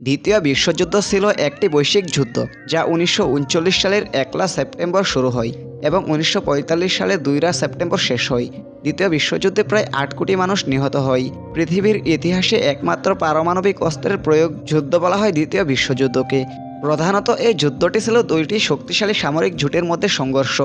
দ্বিতীয় বিশ্বযুদ্ধ ছিল একটি বৈশ্বিক যুদ্ধ, যা উনিশশো উনচল্লিশ সালের একলা সেপ্টেম্বর শুরু হয় এবং উনিশশো সালে দুইরা সেপ্টেম্বর শেষ হয়। দ্বিতীয় বিশ্বযুদ্ধে প্রায় আট কোটি মানুষ নিহত হয়। পৃথিবীর ইতিহাসে একমাত্র পারমাণবিক অস্ত্রের প্রয়োগ যুদ্ধ বলা হয় দ্বিতীয় বিশ্বযুদ্ধকে। প্রধানত এই যুদ্ধটি ছিল দুইটি শক্তিশালী সামরিক জোটের মধ্যে সংঘর্ষ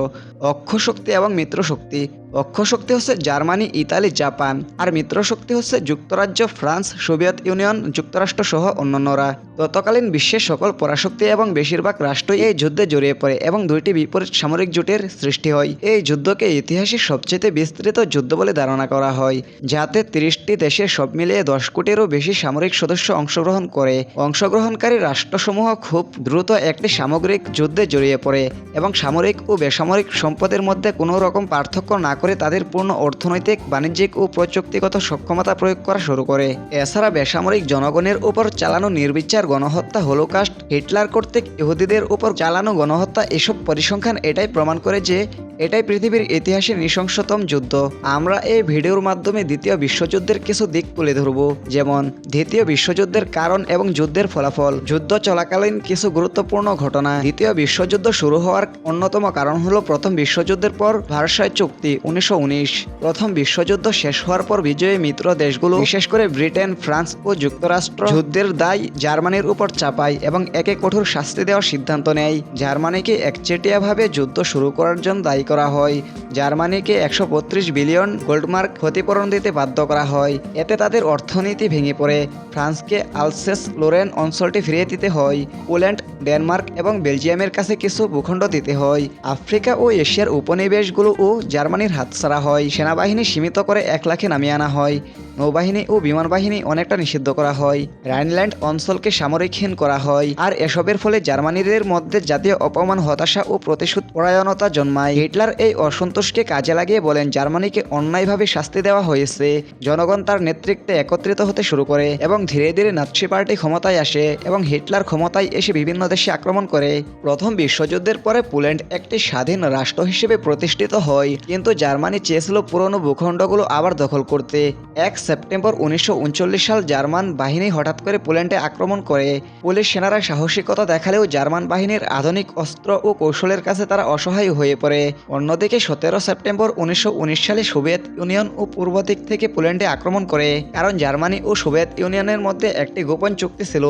অক্ষ শক্তি এবং মিত্র শক্তি অক্ষ শক্তি হচ্ছে জার্মানি, ইতালি, জাপান আর মিত্র শক্তি হচ্ছে যুক্তরাজ্য, ফ্রান্স, সোভিয়েত ইউনিয়ন যুক্তরাষ্ট্র সহ অন্যান্যরা। তৎকালীন বিশ্বের সকল পরাশক্তি এবং বেশিরভাগ রাষ্ট্রই এই যুদ্ধে জড়িয়ে পড়ে এবং দুইটি বিপরীত সামরিক জোটের সৃষ্টি হয়। এই যুদ্ধকে ইতিহাসে সবচেয়ে বিস্তৃত যুদ্ধ বলে ধারণা করা হয়, যাতে তিরিশটি দেশের সব মিলিয়ে দশ কোটিরও বেশি সামরিক সদস্য অংশগ্রহণ করে। অংশগ্রহণকারী রাষ্ট্রসমূহ খুব দ্রুত একটি সামগ্রিক যুদ্ধে জড়িয়ে পড়ে এবং সামরিক ও বেসামরিক সম্পদের মধ্যে কোনো রকম পার্থক্য না করে তাদের পূর্ণ অর্থনৈতিক, বাণিজ্যিক ও প্রযুক্তিগত সক্ষমতা প্রয়োগ করা শুরু করে। এছাড়া বেসামরিক জনগণের উপর চালানো নির্বিচার গণহত্যা, হলোকাস্ট, হিটলার কর্তৃক ইহুদিদের উপর চালানো গণহত্যা, এসব পরিসংখ্যান এটাই প্রমাণ করে যে এটাই পৃথিবীর ইতিহাসে নৃশংসতম যুদ্ধ। আমরা এই ভিডিওর মাধ্যমে দ্বিতীয় বিশ্বযুদ্ধের কিছু দিক তুলে ধরব, যেমন দ্বিতীয় বিশ্বযুদ্ধের কারণ এবং যুদ্ধের ফলাফল। যুদ্ধ চলাকালীন কিছু গুরুত্বপূর্ণ ঘটনা। দ্বিতীয় বিশ্বযুদ্ধ শুরু হওয়ার অন্যতম কারণ হলো প্রথম বিশ্বযুদ্ধের পর ভারসায় চুক্তি, উনিশশো উনিশ। প্রথম বিশ্বযুদ্ধ শেষ হওয়ার পর বিজয়ী মিত্র দেশগুলো, বিশেষ করে ব্রিটেন, ফ্রান্স ও যুক্তরাষ্ট্র, যুদ্ধের দায় জার্মানির উপর চাপায় এবং একে কঠোর শাস্তি দেওয়ার সিদ্ধান্ত নেয়। জার্মানিকে একচেটিয়াভাবে যুদ্ধ শুরু করার জন্য দায়ী করা হয়। জার্মানিকে একশো বত্রিশ বিলিয়ন গোল্ডমার্ক ক্ষতিপূরণ দিতে বাধ্য করা হয়। এতে তাদের অর্থনীতি ভেঙে পড়ে। ফ্রান্সকে আলসেস লোরেন অঞ্চলটি ফিরিয়ে দিতে হয়। পোল্যান্ড, ডেনমার্ক এবং বেলজিয়ামের কাছে কিছু ভূখণ্ড দিতে হয়। আফ্রিকা ও এশিয়ার উপনিবেশগুলো ও জার্মানির হাতছাড়া হয়। সেনাবাহিনী সীমিত করে এক লাখে নামিয়ে আনা হয়। নৌবাহিনী ও বিমান বাহিনী অনেকটা নিষিদ্ধ করা হয়। রাইনল্যান্ড অঞ্চলকে সামরিকহীন করা হয়। আর এসবের ফলে জার্মানিদের মধ্যে জাতীয় অপমান, হতাশা ও প্রতিশোধ পরায়ণতা জন্মায়। হিটলার এই অসন্তোষকে কাজে লাগিয়ে বলেন, জার্মানিকে অন্যায়ভাবে শাস্তি দেওয়া হয়েছে। জনগণ তার নেতৃত্বে একত্রিত হতে শুরু করে এবং ধীরে ধীরে নাৎসি পার্টি ক্ষমতায় আসে এবং হিটলার ক্ষমতায় এসে বিভিন্ন দেশে আক্রমণ করে। প্রথম বিশ্বযুদ্ধের পরে পোল্যান্ড একটি স্বাধীন রাষ্ট্র হিসেবে প্রতিষ্ঠিত হয়, কিন্তু জার্মানি চেয়েছিল পুরনো ভূখণ্ডগুলো আবার দখল করতে। এক সেপ্টেম্বর উনিশশো উনচল্লিশ সাল জার্মান বাহিনী হঠাৎ করে পোল্যান্ডে আক্রমণ করে। পুলিশ সেনারা সাহসিকতা দেখালেও জার্মান বাহিনীর আধুনিক অস্ত্র ও কৌশলের কাছে তারা অসহায় হয়ে পড়ে। অন্যদিকে সতেরো সেপ্টেম্বর উনিশশো উনিশ সালে সোভিয়েত ইউনিয়ন ও পূর্ব দিক থেকে পোল্যান্ডে আক্রমণ করে, কারণ জার্মানি ও সোভিয়েত ইউনিয়নের মধ্যে একটি গোপন চুক্তি ছিল।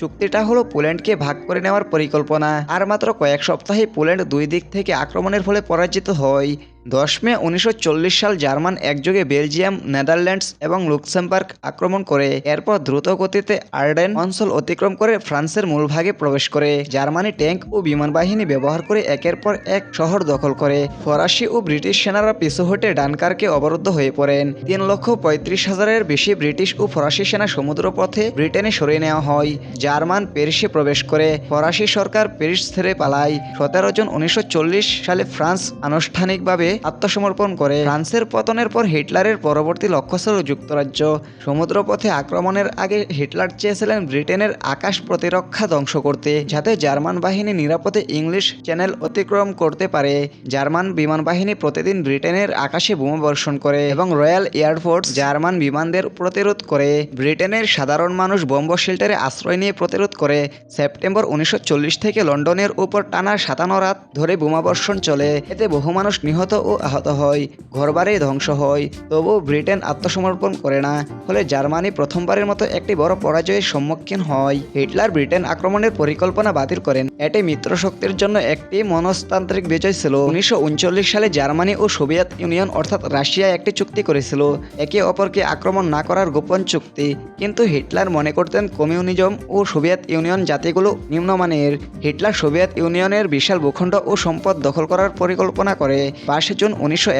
চুক্তিটা হলো পোল্যান্ডকে ভাগ করে নেওয়ার পরিকল্পনা। আর মাত্র কয়েক সপ্তাহে পোল্যান্ড দুই দিক থেকে আক্রমণের ফলে পরাজিত হয়। দশ মে উনিশশো চল্লিশ সাল জার্মান একযোগে বেলজিয়াম, নেদারল্যান্ডস এবং লুক্সেমবার্গ আক্রমণ করে। এরপর দ্রুত গতিতে আর্ডেন অঞ্চল অতিক্রম করে ফ্রান্সের মূলভাগে প্রবেশ করে। জার্মানি ট্যাঙ্ক ও বিমান বাহিনী ব্যবহার করে একের পর এক শহর দখল করে। ফরাসি ও ব্রিটিশ সেনারা পিছু হটে ডানকারকে অবরুদ্ধ হয়ে পড়েন। তিন লক্ষ পঁয়ত্রিশ হাজারের বেশি ব্রিটিশ ও ফরাসি সেনা সমুদ্রপথে ব্রিটেনে সরিয়ে নেওয়া হয়। জার্মান প্যারিসে প্রবেশ করে। ফরাসি সরকার প্যারিস ছেড়ে পালায়। সতেরো জন উনিশশো চল্লিশ সালে ফ্রান্স আনুষ্ঠানিকভাবে আত্মসমর্পণ করে। ফ্রান্সের পতনের পর হিটলারের পরবর্তী লক্ষ্য ছিল যুক্তরাজ্য। সমুদ্রপথে আক্রমণের আগে হিটলার চেয়েছিলেন ব্রিটেনের আকাশ প্রতিরক্ষা ধ্বংস করতে, যাতে জার্মান বাহিনী নিরাপদে ইংলিশ চ্যানেল অতিক্রম করতে পারে। জার্মান বিমান বাহিনী প্রতিদিন ব্রিটেনের আকাশে বোমা বর্ষণ করে এবং রয়্যাল এয়ারফোর্স জার্মান বিমানদের প্রতিরোধ করে। ব্রিটেনের সাধারণ মানুষ বম্ব শেল্টারে আশ্রয় নিয়ে প্রতিরোধ করে। সেপ্টেম্বর উনিশশো চল্লিশ থেকে লন্ডনের উপর টানা সাতান্ন রাত ধরে বোমাবর্ষণ চলে। এতে বহু মানুষ নিহত আহত হয়। ঘরবাড়ি ধ্বংস হয়। তবুও ব্রিটেন আত্মসমর্পণ করে না, ফলে জার্মানি প্রথমবারের মতো একটি বড় পরাজয়ের সম্মুখীন হয়। হিটলার ব্রিটেন আক্রমণের পরিকল্পনা বাতিল করেন। এটি মিত্র শক্তির জন্য একটি মনস্তান্ত্রিক বিজয় ছিল। উনিশশো সালে জার্মানি ও সোভিয়েত ইউনিয়ন অর্থাৎ রাশিয়া একটি চুক্তি করেছিল। একে অপরকে আক্রমণ না করার গোপন চুক্তি। কিন্তু হিটলার মনে করতেন কমিউনিজম ও সোভিয়েত ইউনিয়ন জাতিগুলো নিম্নমানের। হিটলার সোভিয়েত ইউনিয়নের বিশাল ভূখণ্ড ও সম্পদ দখল করার পরিকল্পনা করে। বাইশে জুন উনিশশো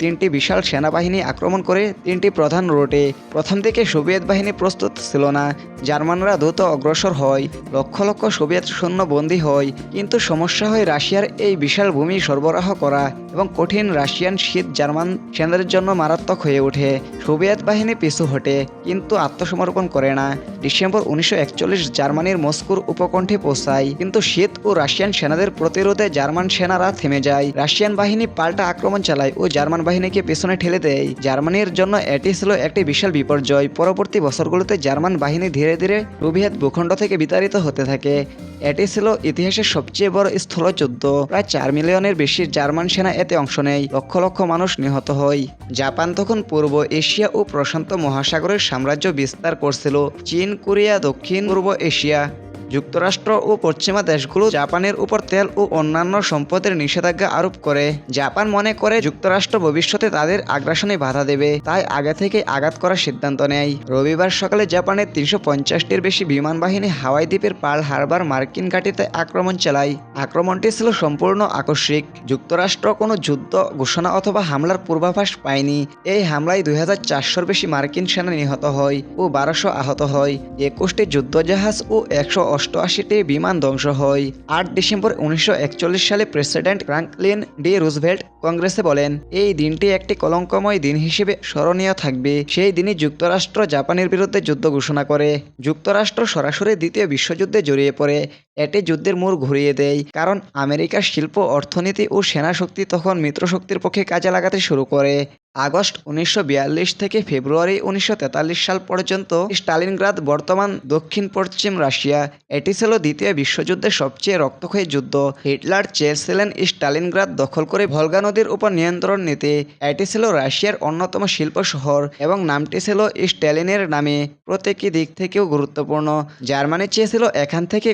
তিনটি বিশাল সেনাবাহিনী আক্রমণ করে তিনটি প্রধান রুটে। প্রথম দিকে সোভিয়েত বাহিনী প্রস্তুত ছিল না। জার্মানরা দ্রুত অগ্রসর হয়, লক্ষ লক্ষ সোভিয়েত সৈন্য বন্দী হয়। কিন্তু সমস্যা হয় রাশিয়ার এই বিশাল ভূমি সরবরাহ করা এবং কঠিন রাশিয়ান শীত জার্মান সেনাদের জন্য মারাত্মক হয়ে ওঠে। সোভিয়েত বাহিনী পিছু হটে, কিন্তু আত্মসমর্পণ করে না। ডিসেম্বর উনিশশো একচল্লিশ জার্মানির মস্কোর উপকণ্ঠে পৌঁছায়। কিন্তু শীত ও রাশিয়ান সেনাদের প্রতিরোধে জার্মান সেনারা থেমে যায়। রাশিয়ান বাহিনী পাল্টা আক্রমণ চালায় ও জার্মান বাহিনীকে পেছনে ঠেলে দেয়। জার্মানির জন্য এটি ছিল একটি বিশাল বিপর্যয়। পরবর্তী বছরগুলোতে জার্মান বাহিনী ধীরে ধীরে রুবিহাত ভূখণ্ড থেকে বিতাড়িত হতে থাকে। এটি ছিল ইতিহাসের সবচেয়ে বড় স্থলযুদ্ধ প্রায় চার মিলিয়নের বেশি জার্মান সেনা এতে অংশ নেয়। লক্ষ লক্ষ মানুষ নিহত হয়। জাপান তখন পূর্ব এশিয়া ও প্রশান্ত মহাসাগরের সাম্রাজ্য বিস্তার করছিল। চীন, কোরিয়া দক্ষিণ পূর্ব এশিয়া যুক্তরাষ্ট্র ও পশ্চিমা দেশগুলো জাপানের উপর তেল ও অন্যান্য সম্পদের নিষেধাজ্ঞা আরোপ করে। জাপান মনে করে যুক্তরাষ্ট্র ভবিষ্যতে তাদের আগ্রাসনে বাধা দেবে, তাই আগে থেকে আঘাত করার সিদ্ধান্ত নেয়। রবিবার সকালে জাপানের তিনশো পঞ্চাশটির বেশি বিমান বাহিনী হাওয়াই দ্বীপের পাল হারবার মার্কিন ঘাঁটিতে আক্রমণ চালায়। আক্রমণটি ছিল সম্পূর্ণ আকস্মিক। যুক্তরাষ্ট্র কোনো যুদ্ধ, ঘোষণা অথবা হামলার পূর্বাভাস পায়নি। এই হামলায় দুই হাজার চারশোর বেশি মার্কিন সেনা নিহত হয় ও বারোশো আহত হয়। একুশটি যুদ্ধজাহাজ ও একশো অষ্টআশিটি বিমান ধ্বংস হয়। আট ডিসেম্বর উনিশশো একচল্লিশ সালে প্রেসিডেন্ট ফ্রাঙ্কলিন ডি রুজভেল্ট কংগ্রেসে বলেন, এই দিনটি একটি কলঙ্কময় দিন হিসেবে স্মরণীয় থাকবে। সেই দিনই যুক্তরাষ্ট্র জাপানের বিরুদ্ধে যুদ্ধ ঘোষণা করে। যুক্তরাষ্ট্র সরাসরি দ্বিতীয় বিশ্বযুদ্ধে জড়িয়ে পড়ে। এটি যুদ্ধের মোড় ঘুরিয়ে দেয়। কারণ আমেরিকার শিল্প, অর্থনীতি ও সেনা শক্তি তখন মিত্রশক্তির পক্ষে কাজে লাগাতে শুরু করে। আগস্ট উনিশশো বিয়াল্লিশ থেকে ফেব্রুয়ারি উনিশশো তেতাল্লিশ সাল পর্যন্ত স্টালিনগ্রাদ বর্তমান দক্ষিণ পশ্চিম রাশিয়া। এটি ছিল দ্বিতীয় বিশ্বযুদ্ধের সবচেয়ে রক্তক্ষয়ী যুদ্ধ। হিটলার চেয়েছিলেন স্টালিনগ্রাদ দখল করে ভলগা নদীর উপর নিয়ন্ত্রণ নিতে। এটি ছিল রাশিয়ার অন্যতম শিল্প শহর এবং নামটি ছিল স্ট্যালিনের নামে। প্রত্যেকটি দিক থেকেও গুরুত্বপূর্ণ। জার্মানি চেয়েছিল এখান থেকে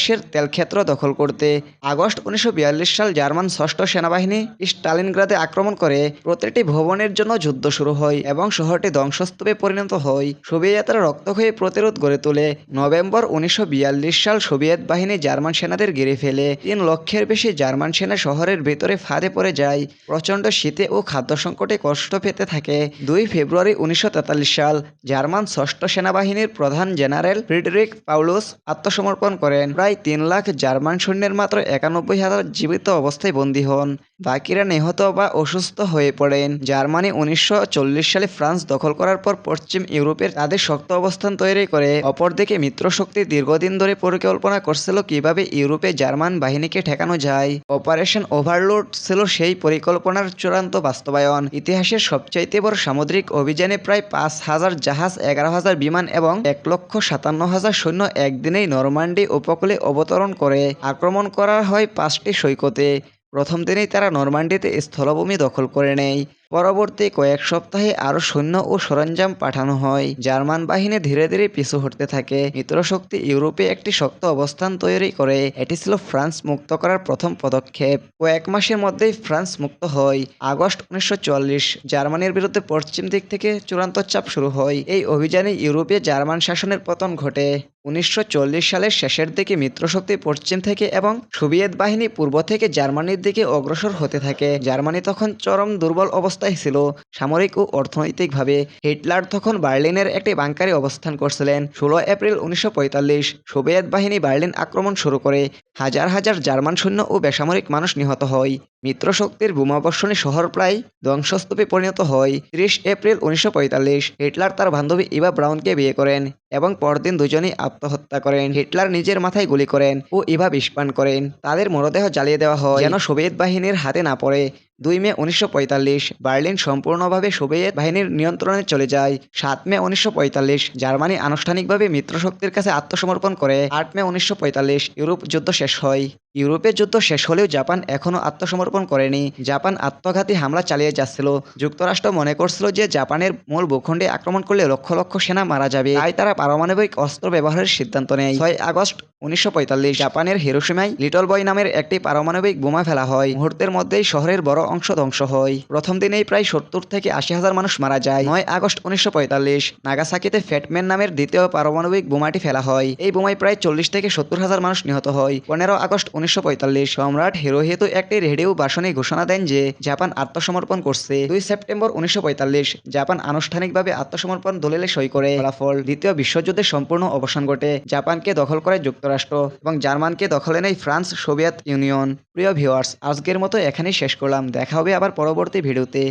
ককেশাসের তেলক্ষেত্র দখল করতে আগস্ট উনিশশো বিয়াল্লিশ সাল জার্মান ষষ্ঠ সেনাবাহিনী স্টালিনগ্রাদে আক্রমণ করে প্রতিটি ভবনের জন্য যুদ্ধ শুরু হয় এবং শহরটি ধ্বংসস্তূপে পরিণত হয়। সোভিয়েতরা রক্তক্ষয়ী প্রতিরোধ গড়ে তোলে। নভেম্বর উনিশশো বিয়াল্লিশ সাল সোভিয়েত বাহিনী জার্মান সেনাদের ঘিরে ফেলে। তিন লক্ষের বেশি জার্মান সেনা শহরের ভেতরে ফাঁদে পড়ে যায়। প্রচণ্ড শীতে ও খাদ্য সংকটে কষ্ট পেতে থাকে। দুই ফেব্রুয়ারি উনিশশো তেতাল্লিশ সাল জার্মান ষষ্ঠ সেনাবাহিনীর প্রধান জেনারেল ফ্রিডরিক পাউলুস আত্মসমর্পণ করেন। প্রায় তিন লাখ জার্মান সৈন্যের মাত্র একানব্বই হাজার জীবিত অবস্থায় বন্দী হন। বাকিরা নিহত বা অসুস্থ হয়ে পড়েন। জার্মানি উনিশশো চল্লিশ সালে ফ্রান্স দখল করার পর পশ্চিম ইউরোপের তাদের শক্ত অবস্থান তৈরি করে। অপরদিকে মিত্রশক্তি দীর্ঘদিন ধরে পরিকল্পনা করছিল কীভাবে ইউরোপে জার্মান বাহিনীকে ঠেকানো যায়। অপারেশন ওভারলোড ছিল সেই পরিকল্পনার চূড়ান্ত বাস্তবায়ন। ইতিহাসের সবচাইতে বড় সামুদ্রিক অভিযানে প্রায় পাঁচ হাজার জাহাজ, এগারো হাজার বিমান এবং এক লক্ষ সাতান্ন হাজার সৈন্য একদিনেই নরমান্ডি উপকূলে অবতরণ করে আক্রমণ করা হয় পাঁচটি সৈকতে। প্রথম দিনেই তারা নরমান্ডিতে স্থলভূমি দখল করে নেয়। পরবর্তী কয়েক সপ্তাহে আরও সৈন্য ও সরঞ্জাম পাঠানো হয়। জার্মান বাহিনী ধীরে ধীরে পিছু হটতে থাকে। মিত্রশক্তি ইউরোপে একটি শক্ত অবস্থান তৈরি করে। এটি ছিল ফ্রান্স মুক্ত করার প্রথম পদক্ষেপ। কয়েক মাসের মধ্যেই ফ্রান্স মুক্ত হয়। আগস্ট উনিশশো জার্মানির বিরুদ্ধে পশ্চিম দিক থেকে চূড়ান্ত চাপ শুরু হয়। এই অভিযানে ইউরোপে জার্মান শাসনের পতন ঘটে। উনিশশো চল্লিশ সালের শেষের দিকে মিত্রশক্তি পশ্চিম থেকে এবং সোভিয়েত বাহিনী পূর্ব থেকে জার্মানির দিকে অগ্রসর হতে থাকে। জার্মানি তখন চরম দুর্বল অবস্থায় ছিল। সামরিক ও অর্থনৈতিকভাবে হিটলার তখন বার্লিনের একটি বাংকারে অবস্থান করছিলেন। ষোলো এপ্রিল উনিশশো পঁয়তাল্লিশ সোভিয়েত বাহিনী বার্লিন আক্রমণ শুরু করে। হাজার হাজার জার্মান সৈন্য ও বেসামরিক মানুষ নিহত হয়। মিত্রশক্তির বোমাবর্ষণে শহর প্রায় ধ্বংসস্তূপে পরিণত হয়। ত্রিশ এপ্রিল উনিশশো পঁয়তাল্লিশ হিটলার তার বান্ধবী ইভা ব্রাউনকে বিয়ে করেন। এবং পরদিন দুজনেই আত্মহত্যা করেন। হিটলার নিজের মাথায় গুলি করেন ও ইভা বিস্পান করেন। তাদের মরদেহ জ্বালিয়ে দেওয়া হয়। যেন সোভিয়েত বাহিনীর হাতে না পড়ে। দুই মে উনিশশো পঁয়তাল্লিশ, বার্লিন সম্পূর্ণভাবে সোভিয়েত বাহিনীর নিয়ন্ত্রণে চলে যায়। সাত মে উনিশশো পঁয়তাল্লিশ, জার্মানি আনুষ্ঠানিকভাবে মিত্রশক্তির কাছে আত্মসমর্পণ করে। আট মে উনিশশো পঁয়তাল্লিশ, ইউরোপ যুদ্ধ শেষ হয়। ইউরোপের যুদ্ধ শেষ হলেও জাপান এখনও আত্মসমর্পণ করেনি। জাপান আত্মঘাতী হামলা চালিয়ে যাচ্ছিল। যুক্তরাষ্ট্র মনে করছিল যে জাপানের মূল ভূখণ্ডে আক্রমণ করলে লক্ষ লক্ষ সেনা মারা যাবে। তাই তারা পারমাণবিক অস্ত্র ব্যবহারের সিদ্ধান্ত নেয়। ছয় আগস্ট উনিশশো পঁয়তাল্লিশ জাপানের হিরোসীমায় লিটল বয় নামের একটি পারমাণবিক বোমা ফেলা হয়। মুহূর্তের মধ্যেই শহরের বড় অংশ ধ্বংস হয়। প্রথম দিনেই প্রায় সত্তর থেকে আশি হাজার মানুষ মারা যায়। নয় আগস্ট উনিশশো পঁয়তাল্লিশ নাগাসাকিতে ফ্যাটম্যান নামের দ্বিতীয় পারমাণবিক বোমাটি ফেলা হয়। এই বোমায় প্রায় চল্লিশ থেকে সত্তর হাজার মানুষ নিহত হয়। পনেরো আগস্ট উনিশশো পঁয়তাল্লিশ সম্রাট হিরোহিতো একটি রেডিও ভাষণে ঘোষণা দেন যে জাপান আত্মসমর্পণ করছে। দুই সেপ্টেম্বর উনিশশো পঁয়তাল্লিশ জাপান আনুষ্ঠানিকভাবে আত্মসমর্পণ দলিলে সই করে ফলাফল দ্বিতীয় বিশ্বযুদ্ধের সম্পূর্ণ অবসান ঘটে জাপানকে দখল করে যুক্তরাষ্ট্র এবং জার্মানকে দখলে নেয় ফ্রান্স, সোভিয়েত ইউনিয়ন। প্রিয় ভিউয়ার্স, আজকের মতো এখানেই শেষ করলাম। দেখা হবে আবার পরবর্তী ভিডিওতে।